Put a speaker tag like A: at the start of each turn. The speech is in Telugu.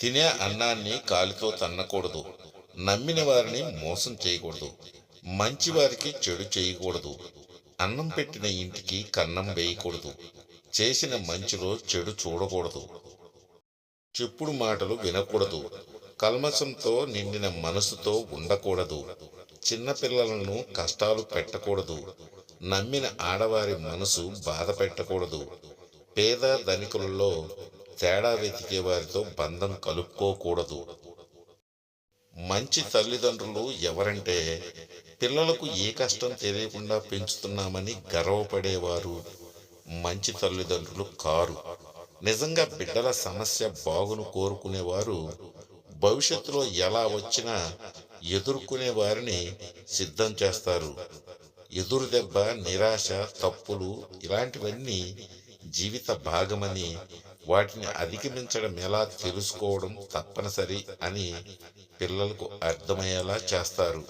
A: తినే అన్నాన్ని కాలితో తన్నకూడదు. నమ్మిన వారిని మోసం చేయకూడదు. మంచి వారికి చెడు చేయకూడదు. అన్నం పెట్టిన ఇంటికి కన్నం వేయకూడదు. చేసిన మంచిలో చెడు చూడకూడదు. చెప్పుడు మాటలు వినకూడదు. కల్మషంతో నిండిన మనసుతో ఉండకూడదు. చిన్నపిల్లలను కష్టాలు పెట్టకూడదు. నమ్మిన ఆడవారి మనసు బాధ పెట్టకూడదు. పేద ధనికులలో తేడా వెతికే వారితో బంధం కలుపుకోకూడదు. మంచి తల్లిదండ్రులు ఎవరంటే పిల్లలకు ఏ కష్టం తెలియకుండా పెంచుతున్నామని గర్వపడేవారు మంచి తల్లిదండ్రులు కారు. నిజంగా బిడ్డల సమస్య బాగును కోరుకునేవారు భవిష్యత్తులో ఎలా వచ్చినా ఎదుర్కొనే వారిని సిద్ధం చేస్తారు. ఎదురు దెబ్బ నిరాశ తప్పులు ఇలాంటివన్నీ జీవిత భాగమని వాటిని అధిగమించడం ఎలా తెలుసుకోవడం తప్పనిసరి అని పిల్లలకు అర్థమయ్యేలా చేస్తారు.